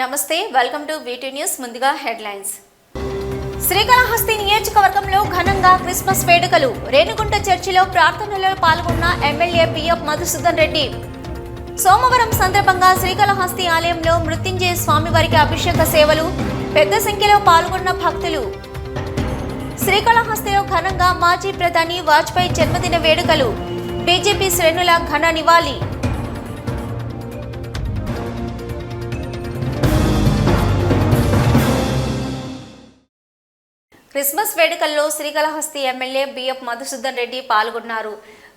నమస్తే welcome to VT news ముందుగా headlines Srikalahasti నియోజకవర్గంలో ఘనంగా క్రిస్మస్ వేడుకలు. రేణుగుంట చర్చిలో ప్రార్థనలో పాల్గొన్న ఎమ్మెల్యే పిఎఫ్ మధుసూదన్ రెడ్డి. సోమవారం సందర్భంగా శ్రీకాళహస్తి ఆలయంలో మృత్యుంజయ స్వామివారికి అభిషేక సేవలు పెద్ద సంఖ్యలో పాల్గొన్న భక్తులు. శ్రీకాళహస్తిలో ఘనంగా మాజీ ప్రధాని వాజ్పేయి జన్మదిన వేడుకలు. బీజేపీ శ్రేణుల ఘన నివాళి. క్రిస్మస్ వేడుకల్లో శ్రీకాళహస్తి ఎమ్మెల్యే బిఎఫ్ మధుసూదన్ రెడ్డి పాల్గొన్నారు.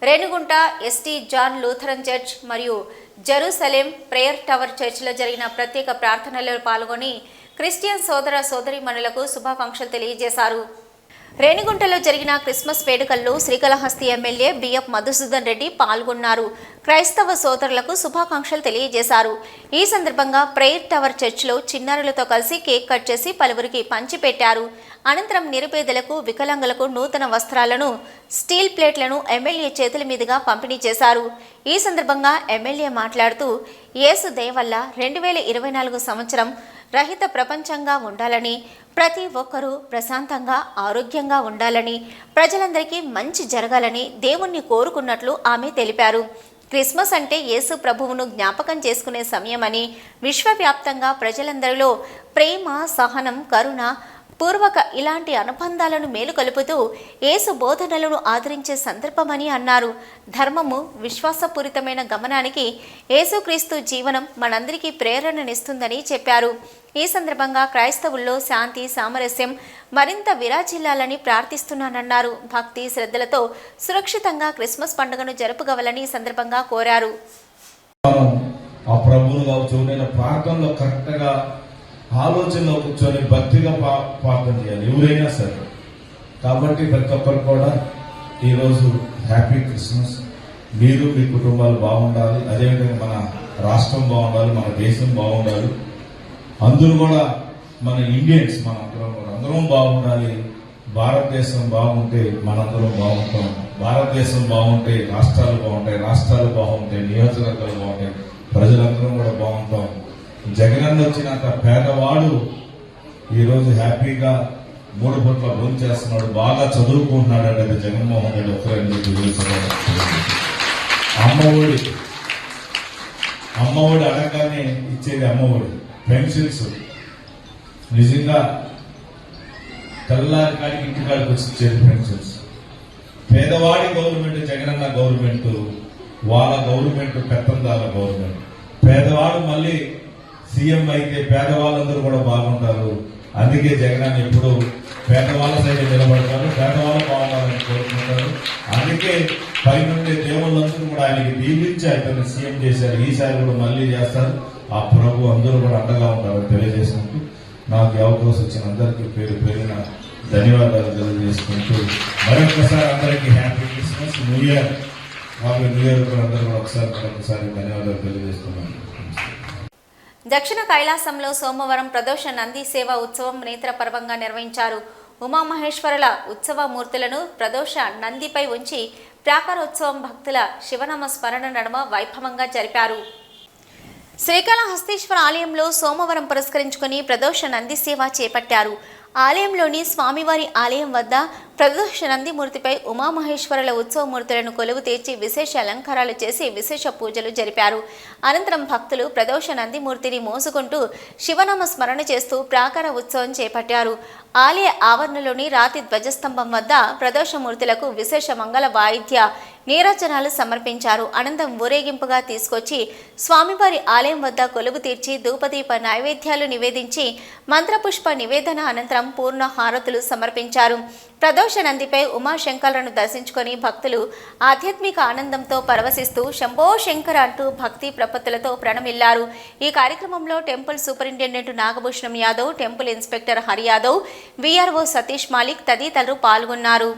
Renigunta ST John Lutheran church మరియు జెరూసలేం ప్రేయర్ టవర్ చర్చిలో జరిగిన ప్రత్యేక ప్రార్థనలో పాల్గొని క్రిస్టియన్ సోదర సోదరిమణులకు శుభాకాంక్షలు తెలియజేశారు. రేణిగుంటలో జరిగిన క్రిస్మస్ వేడుకల్లో శ్రీకాళహస్తి ఎమ్మెల్యే బిఎఫ్ మధుసూదన్ రెడ్డి పాల్గొన్నారు. క్రైస్తవ సోదరులకు శుభాకాంక్షలు తెలియజేశారు. ఈ సందర్భంగా ప్రేయర్ టవర్ చర్చిలో చిన్నారులతో కలిసి కేక్ కట్ చేసి పలువురికి పంచిపెట్టారు అనంతరం నిరుపేదలకు వికలాంగులకు నూతన వస్త్రాలను స్టీల్ ప్లేట్లను ఎమ్మెల్యే చేతుల మీదుగా పంపిణీ చేశారు. ఈ సందర్భంగా ఎమ్మెల్యే మాట్లాడుతూ యేసు దయవల్ల రెండు వేల ఇరవై నాలుగు సంవత్సరం రహిత ప్రపంచంగా ఉండాలని ప్రతి ఒక్కరూ ప్రశాంతంగా ఆరోగ్యంగా ఉండాలని ప్రజలందరికీ మంచి జరగాలని దేవుణ్ణి కోరుకున్నట్లు ఆమె తెలిపారు. క్రిస్మస్ అంటే యేసు ప్రభువును జ్ఞాపకం చేసుకునే సమయమని విశ్వవ్యాప్తంగా ప్రజలందరిలో ప్రేమ సహనం కరుణ పూర్వక ఇలాంటి అనుబంధాలను మేలుకొలుపుతూ ఏసు బోధనలను ఆదరించే సందర్భమని అన్నారు. ధర్మము విశ్వాసపూరితమైన గమనానికి ఏసుక్రీస్తు జీవనం మనందరికీ ప్రేరణనిస్తుందని చెప్పారు. ఈ సందర్భంగా క్రైస్తవుల్లో శాంతి సామరస్యం మరింత విరాజిల్లాలని ప్రార్థిస్తున్నానన్నారు. భక్తి శ్రద్ధలతో సురక్షితంగా క్రిస్మస్ పండుగను జరుపుకోవాలని ఈ సందర్భంగా కోరారు. ఆ ప్రభువును కావచ్చు నేను ప్రార్థనలో కరెక్ట్ ఆలోచనలో కూర్చొని భక్తిగా పా- ప్రార్థన చేయాలి. ఎవరైనా సరే. కాబట్టి ప్రతి ఒక్కరు కూడా ఈరోజు హ్యాపీ క్రిస్మస్. మీరు మీ కుటుంబాలు బాగుండాలి. అదేవిధంగా మన రాష్ట్రం బాగుండాలి మన దేశం బాగుండాలి. అందరూ కూడా మన ఇండియన్స్ మన అందరం కూడా అందరం బాగుండాలి. భారతదేశం బాగుంటే మనందరం బాగుంటాం. భారతదేశం బాగుంటే రాష్ట్రాలు బాగుంటాయి రాష్ట్రాలు బాగుంటాయి నియోజకవర్గాలు బాగుంటాయి ప్రజలందరం కూడా బాగుంటాం. జగనన్న వచ్చినాక పేదవాడు ఈరోజు హ్యాపీగా మూడు పూట్ల భోజనం చేస్తున్నాడు బాగా చదువుకుంటున్నాడు అనేది జగన్మోహన్ రెడ్డి ఒక్కరే మీకు తెలుసు అమ్మఒడి. అమ్మఒడి అడగానే ఇచ్చేది అమ్మఒడి. పెన్షన్స్ నిజంగా తెల్లారి కాడికి ఇంటికాడికి వచ్చి ఇచ్చేది పెన్షన్స్ పేదవాడి గవర్నమెంట్ జగనన్న గవర్నమెంట్ వాళ్ళ గవర్నమెంట్ పెత్తందాల గవర్నమెంట్. పేదవాడు మళ్ళీ సీఎం అయితే పేదవాళ్ళందరూ కూడా బాగుంటారు. అందుకే జగనన్న ఎప్పుడు పేదవాళ్ళ సైడ్ నిలబడతారు పేదవాళ్ళు బాగుండాలని కోరుకుంటారు. అందుకే పైనుండే దేవుళ్ళందరూ కూడా ఆయనకి దీవించి ఆయన సీఎం చేశారు. ఈసారి కూడా మళ్ళీ చేస్తారు. ఆ ప్రభు అందరూ కూడా అండగా ఉంటారని తెలియజేసుకుంటూ నాకు అవకాశం వచ్చిన అందరికీ పేరు పేరున ధన్యవాదాలు తెలియజేసుకుంటూ మరొకసారి అందరికీ హ్యాపీ క్రిస్మస్ న్యూ ఇయర్. మాకు న్యూ ఇయర్ కూడా అందరూ కూడా ఒకసారి మరొకసారి ధన్యవాదాలు తెలియజేస్తున్నాను. దక్షిణ కైలాసంలో సోమవారం ప్రదోష నంది సేవ ఉత్సవం నేత్రపర్వంగా నిర్వహించారు ఉమామహేశ్వరుల ఉత్సవ మూర్తులను ప్రదోష నందిపై ఉంచి ప్రాకారోత్సవం భక్తుల శివనామ స్మరణ నడమ వైభవంగా జరిపారు. శ్రీకాళహస్తీశ్వర ఆలయంలో సోమవారం పురస్కరించుకుని ప్రదోష నంది సేవ చేపట్టారు. ఆలయంలోని స్వామివారి ఆలయం వద్ద ప్రదోష నందిమూర్తిపై ఉమామహేశ్వరుల ఉత్సవమూర్తులను కొలువు తీర్చి విశేష అలంకారాలు చేసి విశేష పూజలు జరిపారు. అనంతరం భక్తులు ప్రదోష నందిమూర్తిని మోసుకుంటూ శివనామ స్మరణ చేస్తూ ప్రాకార ఉత్సవం చేపట్టారు. ఆలయ ఆవరణలోని రాతి ధ్వజస్తంభం వద్ద ప్రదోషమూర్తులకు విశేష మంగళ వాయిద్య నీరాజనాలు సమర్పించారు. అనంతం ఊరేగింపుగా తీసుకొచ్చి స్వామివారి ఆలయం వద్ద కొలువు తీర్చి ధూపదీప నైవేద్యాలు నివేదించి మంత్రపుష్ప నివేదన అనంతరం పూర్ణ హారతులు సమర్పించారు. ప్రదోష నందిపై ఉమాశంకరులను దర్శించుకొని భక్తులు ఆధ్యాత్మిక ఆనందంతో పరవశిస్తూ శంభో శంకర్ అంటూ భక్తి ప్రపత్తులతో ప్రణమిల్లారు. ఈ కార్యక్రమంలో temple superintendent Nagabhushanam Yadav temple inspector Hari Yadav VRO Satish Malik తదితరులు పాల్గొన్నారు.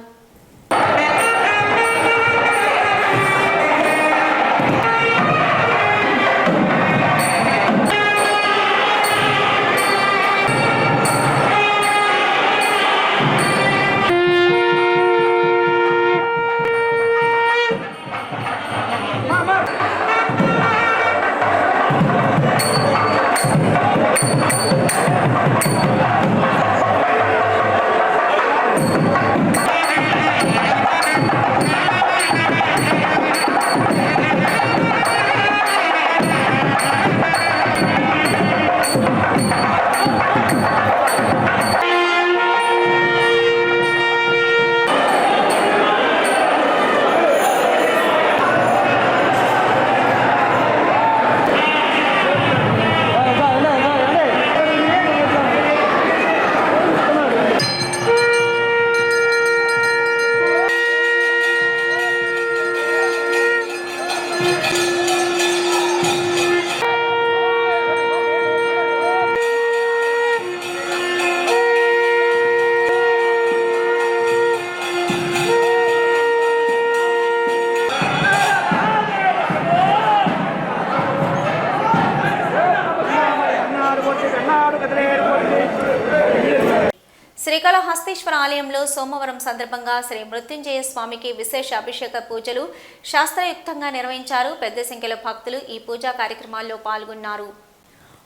ఆలయంలో సోమవారం సందర్భంగా శ్రీ మృత్యుంజయ స్వామికి విశేష అభిషేక పూజలు శాస్త్రయుక్తంగా నిర్వహించారు. పెద్ద సంఖ్యలో భక్తులు ఈ పూజా కార్యక్రమాల్లో పాల్గొన్నారు.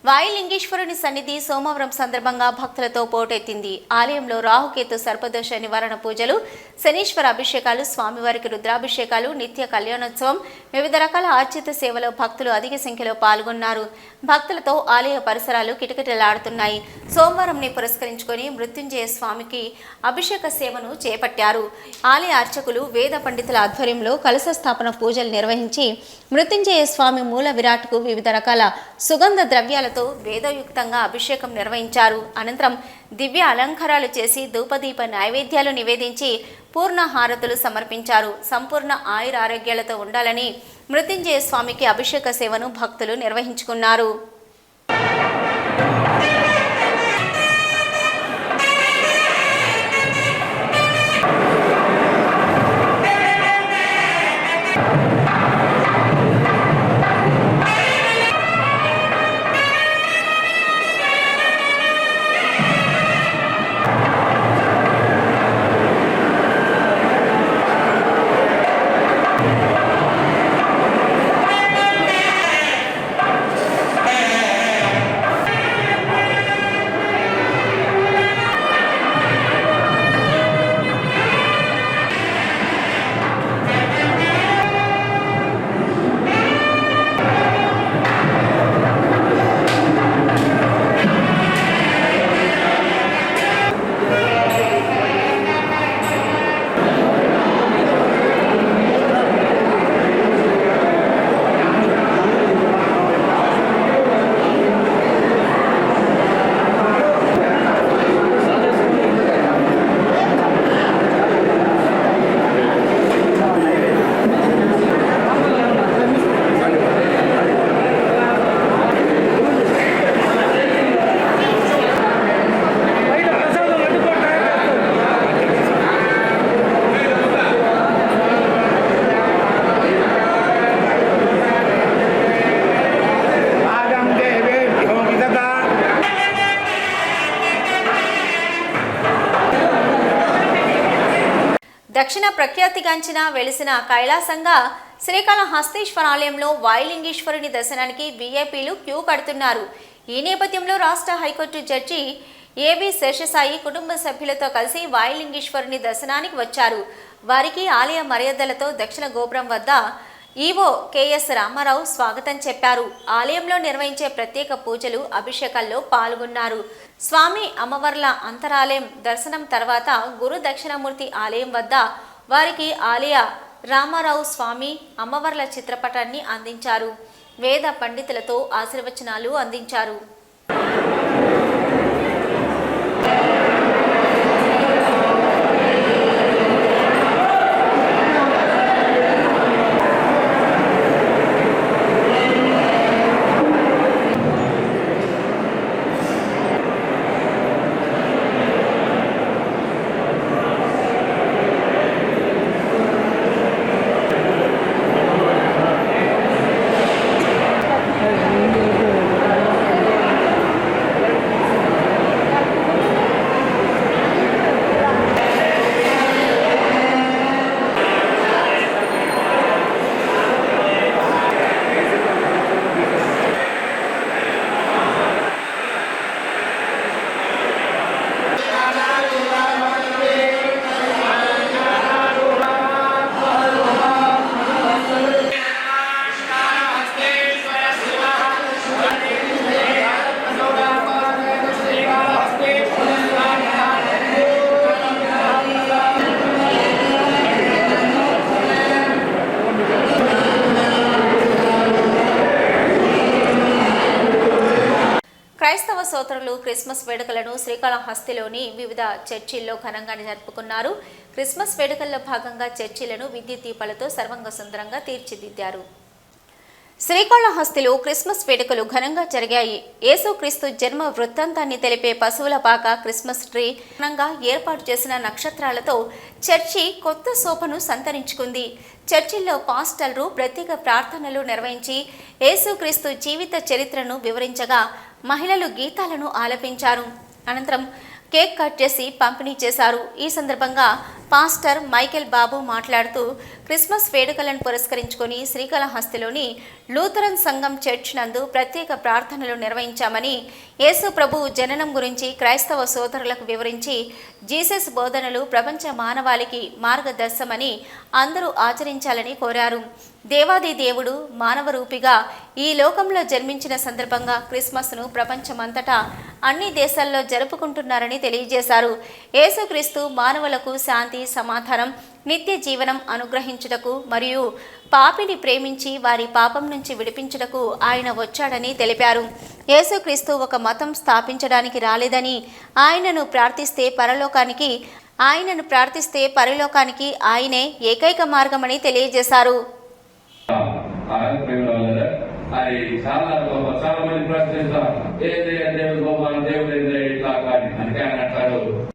వాయులింగేశ్వరుని సన్నిధి సోమవారం సందర్భంగా భక్తులతో పోటెత్తింది. ఆలయంలో రాహుకేతు సర్పదోష నివారణ పూజలు శనీశ్వర అభిషేకాలు స్వామివారికి రుద్రాభిషేకాలు నిత్య కళ్యాణోత్సవం వివిధ రకాల ఆర్చిత సేవలో భక్తులు అధిక సంఖ్యలో పాల్గొన్నారు. భక్తులతో ఆలయ పరిసరాలు కిటకిటలాడుతున్నాయి. సోమవారంని పురస్కరించుకొని మృత్యుంజయ స్వామికి అభిషేక సేవను చేపట్టారు. ఆలయ అర్చకులు వేద పండితుల ఆధ్వర్యంలో కలశ స్థాపన పూజలు నిర్వహించి మృత్యుంజయ స్వామి మూల విరాట్కు వివిధ రకాల సుగంధ ద్రవ్యాలతో వేదయుక్తంగా అభిషేకం నిర్వహించారు. అనంతరం దివ్య అలంకారాలు చేసి ధూపదీప నైవేద్యాలు నివేదించి పూర్ణ హారతులు సమర్పించారు. సంపూర్ణ ఆయుర ఆరోగ్యాలతో ఉండాలని మృత్యుంజయ స్వామికి అభిషేక సేవను భక్తులు నిర్వహించుకున్నారు. గంచిన వెలిసిన కైలాసంగా శ్రీకాళహస్తీశ్వర ఆలయంలో వాయులింగేశ్వరుని దర్శనానికి వీఐపీలు క్యూ కడుతున్నారు. ఈ నేపథ్యంలో రాష్ట్ర హైకోర్టు జడ్జి ఏబి శేషసాయి కుటుంబ సభ్యులతో కలిసి వాయులింగేశ్వరుని దర్శనానికి వచ్చారు. వారికి ఆలయ మర్యాదలతో దక్షిణ గోపురం వద్ద ఈవో కెఎస్ రామారావు స్వాగతం చెప్పారు. ఆలయంలో నిర్వహించే ప్రత్యేక పూజలు అభిషేకాల్లో పాల్గొన్నారు. స్వామి అమ్మవర్ల అంతరాలయం దర్శనం తర్వాత గురు దక్షిణమూర్తి ఆలయం వద్ద వారికి ఆలియా రామారావు స్వామి అమ్మవర్ల చిత్రపటాన్ని అందించారు. వేద పండితులతో ఆశీర్వచనాలు అందించారు. క్రిస్మస్ వేడుకలను శ్రీకాళహస్తిలోని వివిధ చర్చిల్లో ఘనంగా జరుపుకున్నారు. క్రిస్మస్ వేడుకల్లో భాగంగా చర్చిలను విద్యుత్ దీపాలతో సర్వంగ సుందరంగా తీర్చిదిద్దారు. శ్రీకాళహస్తిలో క్రిస్మస్ వేడుకలు ఘనంగా జరిగాయి. యేసుక్రీస్తు జన్మ వృత్తాంతాన్ని తెలిపే పశువుల పాక క్రిస్మస్ ట్రీ ఘనంగా ఏర్పాటు చేసిన నక్షత్రాలతో చర్చి కొత్త శోభను సంతరించుకుంది. చర్చిల్లో పాస్టల్రు ప్రత్యేక ప్రార్థనలు నిర్వహించి యేసుక్రీస్తు జీవిత చరిత్రను వివరించగా మహిళలు గీతాలను ఆలపించారు. అనంతరం కేక్ కట్ చేసి పంపిణీ చేశారు. ఈ సందర్భంగా పాస్టర్ మైకేల్ బాబు మాట్లాడుతూ క్రిస్మస్ వేడుకలను పురస్కరించుకొని శ్రీకాళహస్తిలోని లూథరన్ సంఘం చర్చ్ నందు ప్రత్యేక ప్రార్థనలు నిర్వహించామని యేసు ప్రభు జననం గురించి క్రైస్తవ సోదరులకు వివరించి జీసస్ బోధనలు ప్రపంచ మానవాళికి మార్గదర్శమని అందరూ ఆచరించాలని కోరారు. దేవాది దేవుడు మానవ రూపిగా ఈ లోకంలో జన్మించిన సందర్భంగా క్రిస్మస్ను ప్రపంచమంతటా అన్ని దేశాల్లో జరుపుకుంటున్నారని తెలియజేశారు. యేసుక్రీస్తు మానవులకు శాంతి సమాధానం నిత్య జీవనం అనుగ్రహించుటకు మరియు పాపిని ప్రేమించి వారి పాపం నుంచి విడిపించుటకు ఆయన వచ్చాడని తెలిపారు. యేసుక్రీస్తు ఒక మతం స్థాపించడానికి రాలేదని ఆయనను ప్రార్థిస్తే పరలోకానికి ఆయనను ప్రార్థిస్తే పరలోకానికి ఆయనే ఏకైక మార్గమని తెలియజేశారు. ఆయన వల్ల అది చాలా గొప్ప చాలా మంది ప్రశ్నిస్తారు ఏదే దేవుడు గొప్ప దేవుడు ఏదే ఇట్లా కానీ అందుకే ఆయన అంటాడు.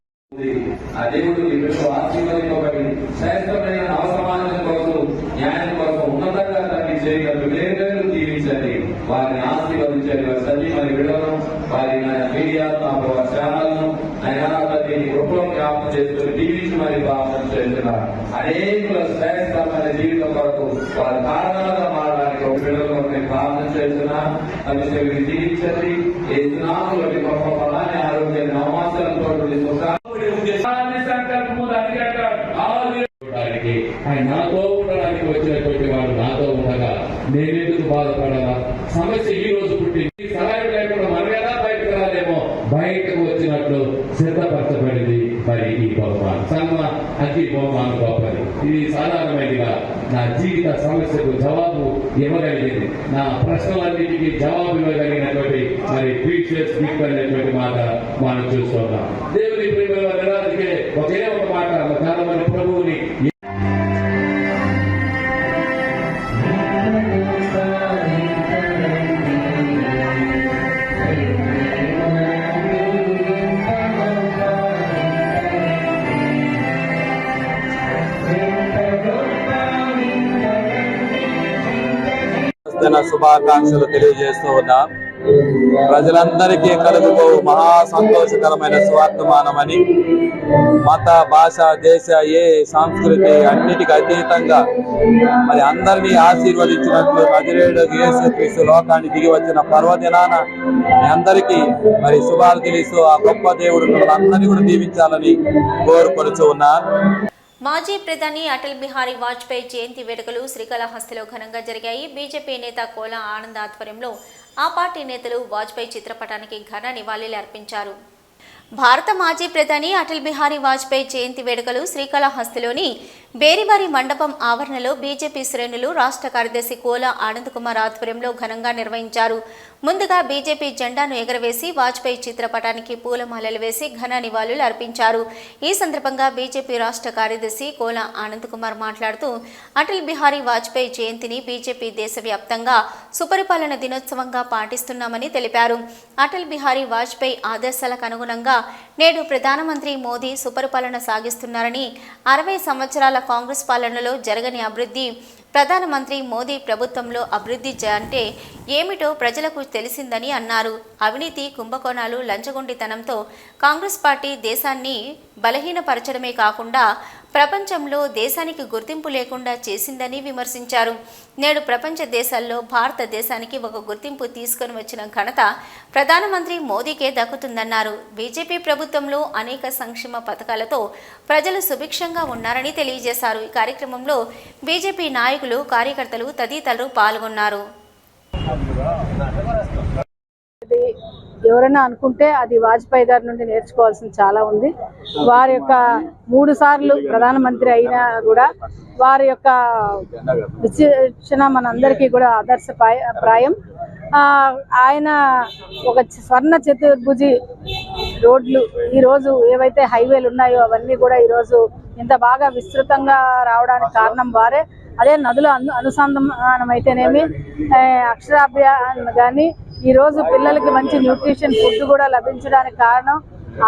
ఆ దేవుడు ఇప్పుడు బిడ్డలు శ్రేష్టమైన అవసరమైన కొరకు న్యాయం కొరకు ఉన్నతంగా తనకి చేయగలరు వేరు జీవించండి. వారిని ఆశీర్వదించండి వారి సజీవని విడవను వారి మీడియా వారి ఛానల్ను ఆయన ప్రతి కృపలో జ్ఞాపకం చేసుకుని దీవించి మరి భావన చేస్తున్నారు. అనేకుల శ్రేష్టమైన జీవితం కొరకు వారి కారణాలుగా మారడానికి ఒక బిడ్డల కొరకు నేను ప్రార్థన చేస్తున్నాను విజయించండి. జీవించండి ఏ గొప్ప ఫలాన్ని ఆరోగ్య అవమాసాలతో ఆయన నాతో ఉండడానికి వచ్చినటువంటి వాడు నాతో ఉండగా నేనెందుకు బాధపడాలా సమస్య ఈ రోజు పుట్టింది. సహాయం లేకుండా మనం ఎలా బయటకు రాలేమో? బయటకు వచ్చినట్లు సిద్ధపరచబడింది. సన్మా అతి బహుమానం గొప్పది ఇది సాధారణమైనదిగా నా జీవిత సమస్యకు జవాబు ఇవ్వగలిగింది. నా ప్రశ్నలన్నిటికీ జవాబు ఇవ్వగలిగినటువంటి మరి ప్రీషియస్ గిఫ్ట్ అనేటువంటి మాట మనం చూస్తున్నాం. దేవుని ప్రేమ నిరాధికే ఒకే ఒక మాట చాలా మంది ప్రభువుని శుభాకాంక్షలు తెలియజేస్తూ ఉన్నాం. ప్రజలందరికీ కలుగుతూ మహా సంతోషకరమైన స్వార్థమానమని మత భాష దేశ ఏ సంస్కృతి అన్నిటికీ అతీతంగా మరి అందరినీ ఆశీర్వదించినట్లు నదిరేడు యేసుక్రీస్తు లోకాన్ని దిగి వచ్చిన పర్వదినాన మీ అందరికీ మరి శుభాలు తెలుస్తూ ఆ గొప్ప దేవుడు మిమ్మల్ని అందరినీ కూడా దీవించాలని కోరుకొనుచు ఉన్నాను మాజీ ప్రధాని అటల్ బిహారీ వాజ్పేయి జయంతి వేడుకలు శ్రీకాళహస్తిలో ఘనంగా జరిగాయి. బీజేపీ నేత కోల ఆనంద్ ఆధ్వర్యంలో ఆ పార్టీ నేతలు వాజ్పేయి చిత్రపటానికి ఘన నివాళులు అర్పించారు. భారత మాజీ ప్రధాని అటల్ బిహారీ వాజ్పేయి జయంతి వేడుకలు శ్రీకాళహస్తిలోని బేరివారి మండపం ఆవరణలో బీజేపీ శ్రేణులు రాష్ట్ర కార్యదర్శి కోలా ఆనంద్ కుమార్ ఆధ్వర్యంలో ఘనంగా నిర్వహించారు. ముందుగా బీజేపీ జెండాను ఎగరవేసి వాజ్పేయి చిత్రపటానికి పూలమాలలు వేసి ఘన నివాళులు అర్పించారు. ఈ సందర్భంగా బీజేపీ రాష్ట్ర కార్యదర్శి కోలా ఆనంద్ కుమార్ మాట్లాడుతూ అటల్ బిహారీ వాజ్పేయి జయంతిని బీజేపీ దేశవ్యాప్తంగా సుపరిపాలన దినోత్సవంగా పాటిస్తున్నామని తెలిపారు. అటల్ బిహారీ వాజ్పేయి ఆదర్శాలకు అనుగుణంగా నేడు ప్రధానమంత్రి మోదీ సుపరిపాలన సాగిస్తున్నారని అరవై సంవత్సరాల కాంగ్రెస్ పాలనలో జరగని అభివృద్ధి ప్రధానమంత్రి మోదీ ప్రభుత్వంలో అభివృద్ధి అంటే ఏమిటో ప్రజలకు తెలిసిందని అన్నారు. అవినీతి కుంభకోణాలు లంచగొండితనంతో కాంగ్రెస్ పార్టీ దేశాన్ని బలహీనపరచడమే కాకుండా ప్రపంచంలో దేశానికి గుర్తింపు లేకుండా చేసిందని విమర్శించారు. నేడు ప్రపంచ దేశాల్లో భారతదేశానికి ఒక గుర్తింపు తీసుకొని వచ్చిన ఘనత ప్రధానమంత్రి మోదీకే దక్కుతుందన్నారు. బీజేపీ ప్రభుత్వంలో అనేక సంక్షేమ పథకాలతో ప్రజలు సుభిక్షంగా ఉన్నారని తెలియజేశారు. ఈ కార్యక్రమంలో బీజేపీ నాయకులు కార్యకర్తలు తదితరులు పాల్గొన్నారు. ఎవరైనా అనుకుంటే అది వాజ్పేయి గారి నుండి నేర్చుకోవాల్సింది చాలా ఉంది. వారి యొక్క మూడు సార్లు ప్రధానమంత్రి అయినా కూడా వారి యొక్క విచక్షణ మనందరికీ కూడా ఆదర్శ ప్రాయ- ప్రాయం ఆయన ఒక స్వర్ణ చతుర్భుజి రోడ్లు ఈరోజు ఏవైతే హైవేలు ఉన్నాయో అవన్నీ కూడా ఈరోజు ఇంత బాగా విస్తృతంగా రావడానికి కారణం వారే. అదే నదుల అను అనుసంధానం అయితేనేమి ఆ, అక్షరాభ్యాసం కానీ ఈ రోజు పిల్లలకి మంచి న్యూట్రిషన్ ఫుడ్ కూడా లభించడానికి కారణం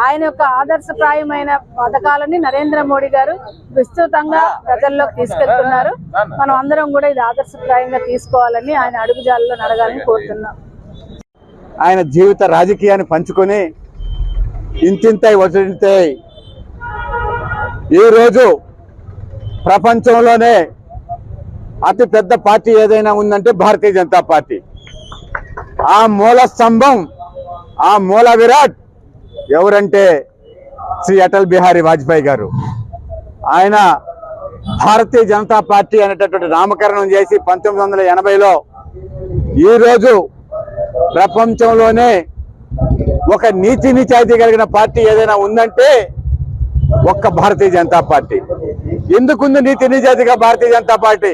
ఆయన యొక్క ఆదర్శప్రాయమైన పథకాలని నరేంద్ర మోడీ గారు విస్తృతంగా ప్రజల్లోకి తీసుకెళ్తున్నారు. మనం అందరం కూడా ఇది ఆదర్శప్రాయంగా తీసుకోవాలని ఆయన అడుగుజాలలో నడగాలని కోరుతున్నాం. ఆయన జీవిత రాజకీయాన్ని పంచుకొని ఇంతింతై వసంతాయి ఈరోజు ప్రపంచంలోనే అతి పెద్ద పార్టీ ఏదైనా ఉందంటే భారతీయ జనతా పార్టీ. ఆ మూల స్తంభం ఆ మూల విరాట్ ఎవరంటే శ్రీ అటల్ బిహారీ వాజ్పేయి గారు. ఆయన భారతీయ జనతా పార్టీ అనేటటువంటి నామకరణం చేసి పంతొమ్మిది వందల ఎనభైలో ఈరోజు ప్రపంచంలోనే ఒక నీతి నిజాయితీ కలిగిన పార్టీ ఏదైనా ఉందంటే ఒక్క భారతీయ జనతా పార్టీ. ఎందుకుంది నీతి నిజాయితీగా భారతీయ జనతా పార్టీ?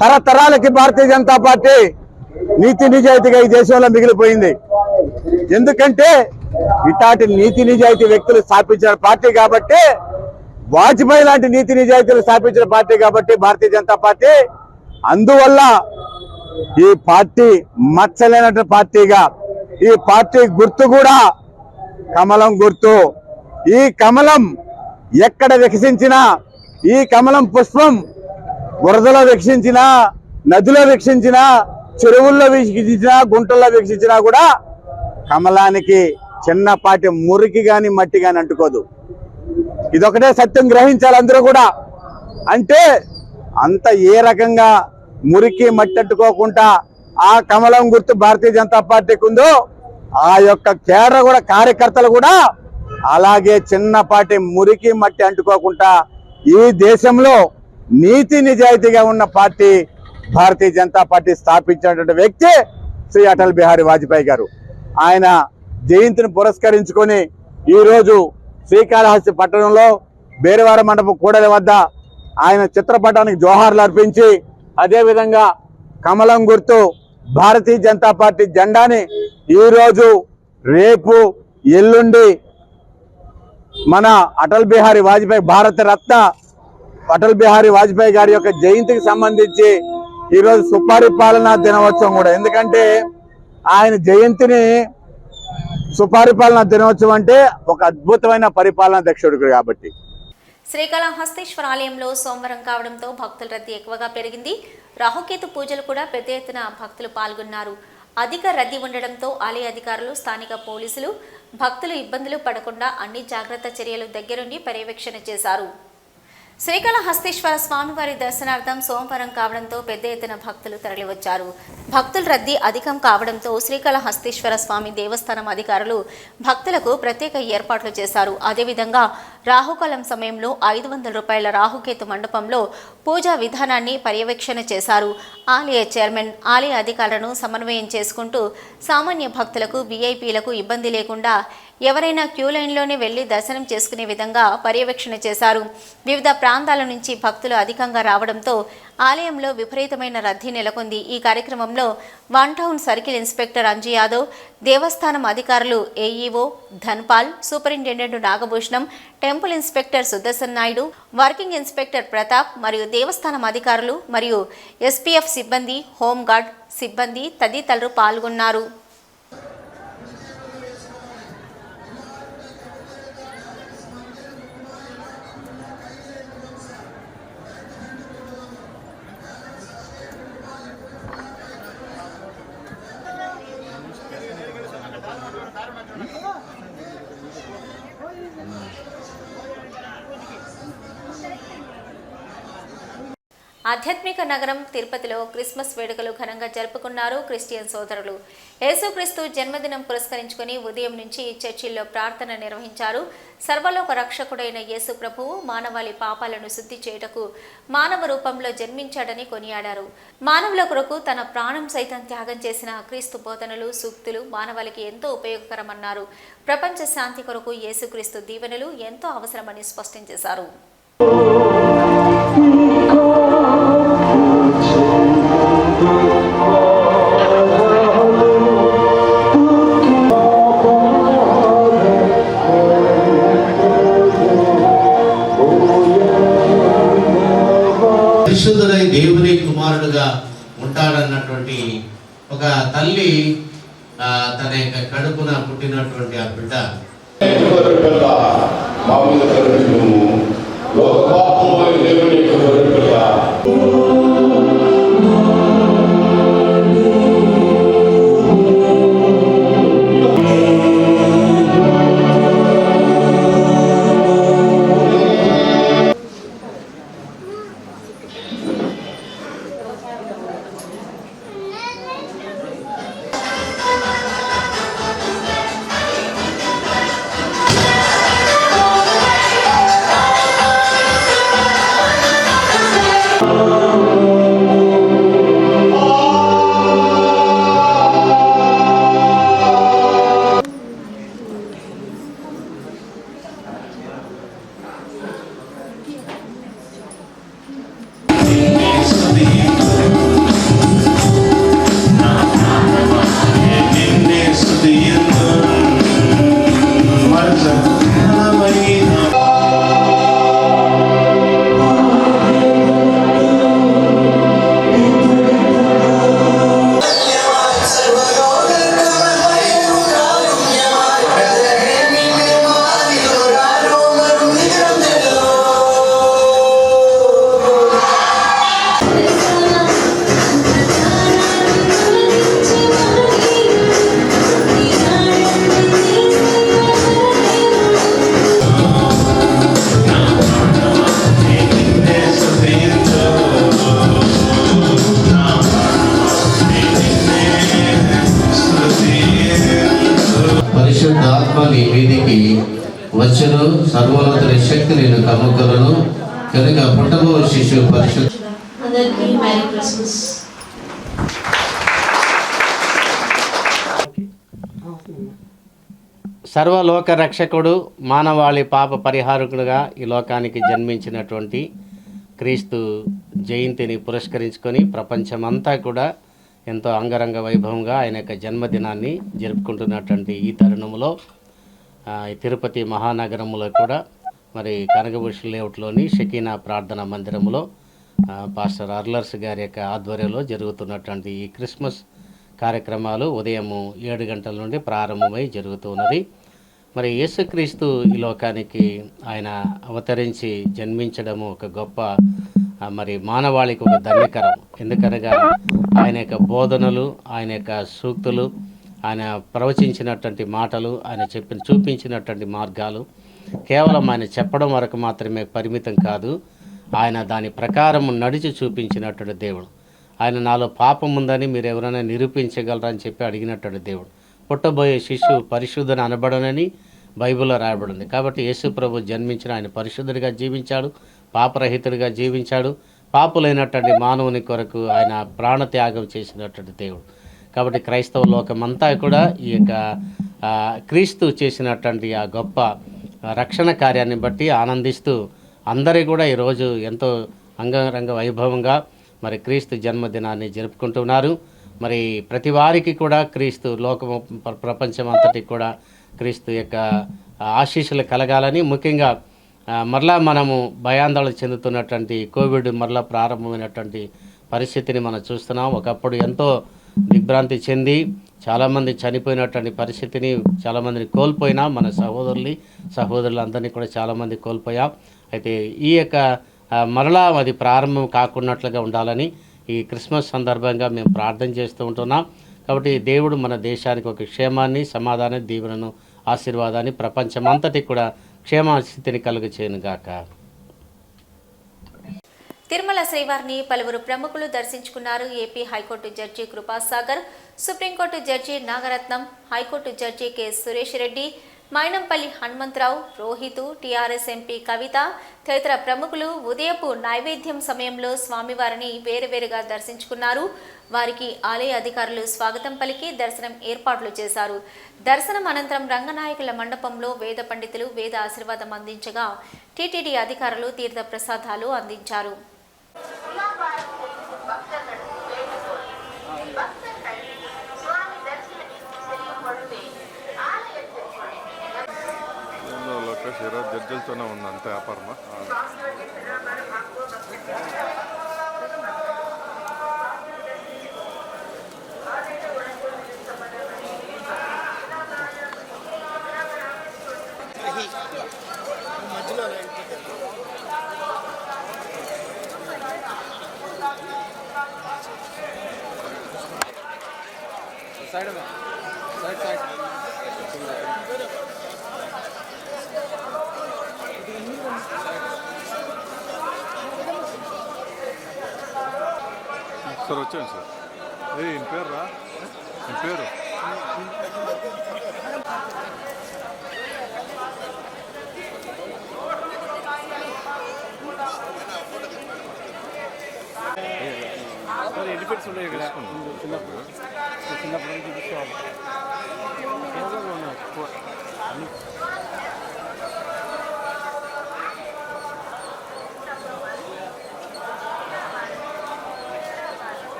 తరతరాలకి భారతీయ జనతా పార్టీ నీతి నిజాయితీగా ఈ దేశంలో మిగిలిపోయింది. ఎందుకంటే ఇటాటి నీతి నిజాయితీ వ్యక్తులు స్థాపించిన పార్టీ కాబట్టి వాజ్పేయి లాంటి నీతి నిజాయితీలు స్థాపించిన పార్టీ కాబట్టి భారతీయ జనతా పార్టీ అందువల్ల ఈ పార్టీ మచ్చలేనటువంటి పార్టీగా ఈ పార్టీ గుర్తు కూడా కమలం గుర్తు. ఈ కమలం ఎక్కడ వికసించినా ఈ కమలం పుష్పం బురదలో వికసించినా నదిలో వికసించినా చెరువుల్లో వికసించినా గుంటల్లో వికసించినా కూడా కమలానికి చిన్నపాటి మురికి కానీ మట్టి కానీ అంటుకోదు. ఇదొకటే సత్యం గ్రహించాలి అందరూ కూడా. అంటే అంత ఏ రకంగా మురికి మట్టి అంటుకోకుండా ఆ కమలం గుర్తు భారతీయ జనతా పార్టీకి ఉందో ఆ యొక్క కేడర్ కూడా కార్యకర్తలు కూడా అలాగే చిన్నపాటి మురికి మట్టి అంటుకోకుండా ఈ దేశంలో నీతి నిజాయితీగా ఉన్న పార్టీ భారతీయ జనతా పార్టీ స్థాపించినటువంటి వ్యక్తి శ్రీ అటల్ బిహారీ వాజ్పేయి గారు. ఆయన జయంతిని పురస్కరించుకొని ఈరోజు శ్రీకాళహస్తి పట్టణంలో బేరవార మండపం కూడలి వద్ద ఆయన చిత్రపటానికి జోహార్లు అర్పించి అదేవిధంగా కమలం గుర్తు భారతీయ జనతా పార్టీ జెండాని ఈరోజు రేపు ఎల్లుండి మన అటల్ బిహారీ వాజ్పేయి భారత రత్న అటల్ బిహారీ వాజ్పేయి గారి యొక్క జయంతికి సంబంధించి ఈరోజు సుపరిపాలన దినోత్సవం కూడా. ఎందుకంటే ఆయన జయంతిని సుపరిపాలన దినోత్సవం అంటే ఒక అద్భుతమైన పరిపాలనా దక్షుడు కాబట్టి. శ్రీకాళహస్తీశ్వర ఆలయంలో సోమవారం కావడంతో భక్తుల రద్దీ ఎక్కువగా పెరిగింది. రాహుకేతు పూజలు కూడా పెద్ద ఎత్తున భక్తులు పాల్గొన్నారు. అధిక రద్దీ ఉండడంతో ఆలయ అధికారులు స్థానిక పోలీసులు భక్తులు ఇబ్బందులు పడకుండా అన్ని జాగ్రత్త చర్యలు దగ్గరుండి పర్యవేక్షణ చేశారు. శ్రీకాళహస్తీశ్వర స్వామివారి దర్శనార్థం సోమవారం కావడంతో పెద్ద ఎత్తున భక్తులు తరలివచ్చారు. భక్తుల రద్దీ అధికం కావడంతో శ్రీకాళహస్తీశ్వర స్వామి దేవస్థానం అధికారులు భక్తులకు ప్రత్యేక ఏర్పాట్లు చేశారు. అదేవిధంగా రాహుకాలం సమయంలో ఐదు వందల రూపాయల రాహుకేతు మండపంలో పూజా విధానాన్ని పర్యవేక్షణ చేశారు. ఆలయ చైర్మన్ ఆలయ అధికారులను సమన్వయం చేసుకుంటూ సామాన్య భక్తులకు వీఐపీలకు ఇబ్బంది లేకుండా ఎవరైనా క్యూ లైన్లోనే వెళ్ళి దర్శనం చేసుకునే విధంగా పర్యవేక్షణ చేశారు. వివిధ ప్రాంతాల నుంచి భక్తులు అధికంగా రావడంతో ఆలయంలో విపరీతమైన రద్దీ నెలకొంది. ఈ కార్యక్రమంలో one town circle inspector Anju Yadav దేవస్థానం అధికారులు AEO Dhanpal superintendent Nagabhushanam temple inspector Sudarshan Naidu working inspector Pratap మరియు దేవస్థానం అధికారులు మరియు ఎస్పీఎఫ్ సిబ్బంది హోంగార్డ్ సిబ్బంది తదితరులు పాల్గొన్నారు. ఆధ్యాత్మిక నగరం తిరుపతిలో క్రిస్మస్ వేడుకలు ఘనంగా జరుపుకున్నారు క్రిస్టియన్ సోదరులు. యేసుక్రీస్తు జన్మదినం పురస్కరించుకుని ఉదయం నుంచి చర్చిల్లో ప్రార్థన నిర్వహించారు. సర్వలోక రక్షకుడైన యేసు ప్రభువు మానవాళి పాపాలను శుద్ధి చేయుటకు మానవ రూపంలో జన్మించాడని కొనియాడారు. మానవుల కొరకు తన ప్రాణం సైతం త్యాగం చేసిన క్రీస్తు బోధనలు సూక్తులు మానవాళికి ఎంతో ఉపయోగకరమన్నారు. ప్రపంచ శాంతి కొరకు యేసుక్రీస్తు దీవెనలు ఎంతో అవసరమని స్పష్టం చేశారు. సర్వలోక రక్షకుడు మానవాళి పాప పరిహారకుడుగా ఈ లోకానికి జన్మించినటువంటి క్రీస్తు జయంతిని పురస్కరించుకొని ప్రపంచమంతా కూడా ఎంతో అంగరంగ వైభవంగా ఆయన యొక్క జన్మదినాన్ని జరుపుకుంటున్నటువంటి ఈ తరుణంలో తిరుపతి మహానగరంలో కూడా మరి కనకభూష లేఅవుట్లోని షకీనా ప్రార్థనా మందిరంలో పాస్టర్ అర్లర్స్ గారి యొక్క ఆధ్వర్యంలో జరుగుతున్నటువంటి ఈ క్రిస్మస్ కార్యక్రమాలు ఉదయం ఏడు గంటల నుండి ప్రారంభమై జరుగుతూ ఉన్నది. మరి యేసుక్రీస్తు ఈ లోకానికి ఆయన అవతరించి జన్మించడము ఒక గొప్ప మరి మానవాళికి ఒక ధన్యకరం. ఎందుకనగా ఆయన యొక్క బోధనలు ఆయన యొక్క సూక్తులు ఆయన ప్రవచించినటువంటి మాటలు ఆయన చెప్పిన చూపించినటువంటి మార్గాలు కేవలం ఆయన చెప్పడం వరకు మాత్రమే పరిమితం కాదు ఆయన దాని ప్రకారం నడిచి చూపించినటువంటి దేవుడు. ఆయన నాలో పాపం ఉందని మీరు ఎవరైనా నిరూపించగలరా అని చెప్పి అడిగినటువంటి దేవుడు. పుట్టబోయే శిశువు పరిశుద్ధని అనబడనని బైబిల్లో రాయబడింది. కాబట్టి యేసు ప్రభు జన్మించిన ఆయన పరిశుద్ధుడిగా జీవించాడు పాపరహితుడిగా జీవించాడు. పాపులైనటువంటి మానవుని కొరకు ఆయన ప్రాణత్యాగం చేసినటువంటి దేవుడు. కాబట్టి క్రైస్తవ లోకమంతా కూడా ఈ యొక్క క్రీస్తు చేసినటువంటి ఆ గొప్ప రక్షణ కార్యాన్ని బట్టి ఆనందిస్తూ అందరి కూడా ఈరోజు ఎంతో అంగరంగ వైభవంగా మరి క్రీస్తు జన్మదినాన్ని జరుపుకుంటున్నారు. మరి ప్రతి వారికి కూడా క్రీస్తు లోకము ప్ర- ప్రపంచం అంతటికి కూడా క్రీస్తు యొక్క ఆశీస్సులు కలగాలని ముఖ్యంగా మరలా మనము భయాందోళన చెందుతున్నటువంటి కోవిడ్ మరలా ప్రారంభమైనటువంటి పరిస్థితిని మనం చూస్తున్నాం. ఒకప్పుడు ఎంతో దిగ్భ్రాంతి చెంది చాలామంది చనిపోయినటువంటి పరిస్థితిని చాలామందిని కోల్పోయినా. మన సహోదరులు సహోదరులందరినీ కూడా చాలామంది కోల్పోయాం. అయితే ఈ యొక్క మరలా అది ప్రారంభం కాకున్నట్లుగా ఉండాలని ఈ క్రిస్మస్ సందర్భంగా మేము ప్రార్థన చేస్తూ ఉంటున్నాం. కాబట్టి దేవుడు మన దేశానికి ఒక క్షేమాన్ని సమాధానం దీవెనను ఆశీర్వాదాన్ని ప్రపంచమంతటి కూడా క్షేమస్థితిని కలుగ గాక. తిరుమల శ్రీవారిని పలువురు ప్రముఖులు దర్శించుకున్నారు. AP high court judge Krupasagar supreme court judge Nagaratnam high court judge K Suresh Reddy Mynampally Hanumantharao Rohit TRS MP Kavitha తదితర ప్రముఖులు ఉదయపు నైవేద్యం సమయంలో స్వామివారిని వేరువేరుగా దర్శించుకున్నారు. వారికి ఆలయ అధికారులు స్వాగతం పలికి దర్శనం ఏర్పాట్లు చేశారు. దర్శనం అనంతరం రంగనాయకుల మండపంలో వేద పండితులు వేద ఆశీర్వాదం అందించగా టీటీడీ అధికారులు తీర్థ ప్రసాదాలు అందించారు. లోకేష్ ఈరోజు జడ్జిలతోనే ఉంది అంతే వ్యాపారమా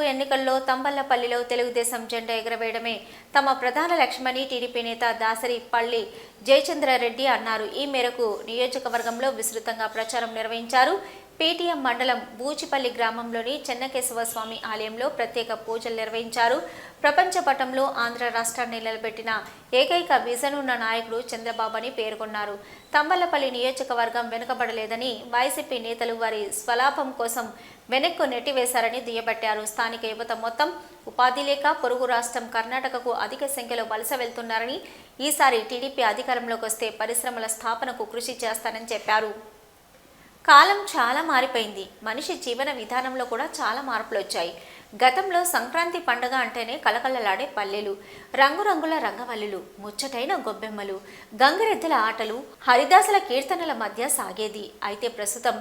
నాలుగు ఎన్నికల్లో తంబల్లపల్లిలో తెలుగుదేశం జెండా ఎగరవేయడమే తమ ప్రధాన లక్ష్యమని టీడీపీ నేత దాసరి పల్లి జయచంద్రారెడ్డి అన్నారు. ఈ మేరకు నియోజకవర్గంలో విస్తృతంగా ప్రచారం నిర్వహించారు. పేటీఎం మండలం బూచిపల్లి గ్రామంలోని చెన్నకేశవ స్వామి ఆలయంలో ప్రత్యేక పూజలు నిర్వహించారు. ప్రపంచ పటంలో ఆంధ్ర రాష్ట్రాన్ని నిలబెట్టిన ఏకైక విజన్ ఉన్న నాయకుడు చంద్రబాబు అని పేర్కొన్నారు. తంబలపల్లి నియోజకవర్గం వెనుకబడలేదని వైసీపీ నేతలు వారి స్వలాభం కోసం వెనక్కు నెట్టివేశారని దుయ్యబట్టారు. స్థానిక యువత మొత్తం ఉపాధి లేక పొరుగు రాష్ట్రం కర్ణాటకకు అధిక సంఖ్యలో వలస వెళ్తున్నారని ఈసారి టీడీపీ అధికారంలోకి వస్తే పరిశ్రమల స్థాపనకు కృషి చేస్తానని చెప్పారు. కాలం చాలా మారిపోయింది. మనిషి జీవన విధానంలో కూడా చాలా మార్పులు వచ్చాయి గతంలో సంక్రాంతి పండగ అంటేనే కలకలలాడే పల్లెలు రంగురంగుల రంగవల్లులు ముచ్చటైన గొబ్బెమ్మలు గంగిరెద్దుల ఆటలు హరిదాసుల కీర్తనల మధ్య సాగేది. అయితే ప్రస్తుతం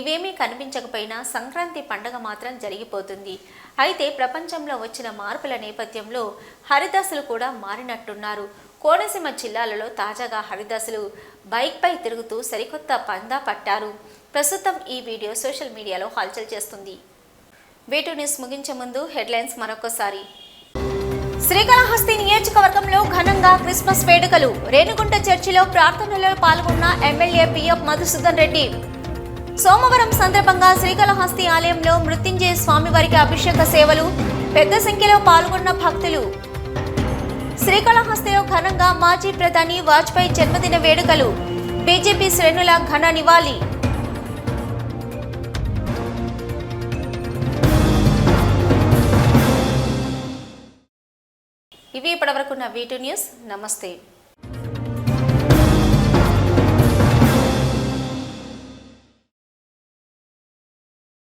ఇవేమీ కనిపించకపోయినా సంక్రాంతి పండగ మాత్రం జరిగిపోతుంది. అయితే ప్రపంచంలో వచ్చిన మార్పుల నేపథ్యంలో హరిదాసులు కూడా మారినట్టున్నారు. కోనసీమ జిల్లాలలో తాజాగా హరిదాసులు బైక్పై తిరుగుతూ సరికొత్త పందా పట్టారు. ప్రస్తుతం ఈ వీడియో సోషల్ మీడియాలో హల్చల్ చేస్తుంది. వీటు న్యూస్ ముగించే ముందు హెడ్లైన్స్ మరొకసారి. శ్రీకాళహస్తి నియోజకవర్గంలో ఘనంగా క్రిస్మస్ వేడుకలు. రేణుగుంట చర్చిలో ప్రార్థనలో పాల్గొన్న ఎమ్మెల్యే పిఎఫ్ మధుసూదన్ రెడ్డి. సోమవారం సందర్భంగా శ్రీకాళహస్తి ఆలయంలో మృత్యుంజయ స్వామివారికి అభిషేక సేవలు పెద్ద సంఖ్యలో పాల్గొన్న భక్తులు. శ్రీకాళహస్తిలో ఘనంగా మాజీ ప్రధాని వాజ్పేయి జన్మదిన వేడుకలు. బీజేపీ శ్రేణుల ఘన నివాళి. ఇవి ఇప్పటివరకున్న వీటి న్యూస్ నమస్తే.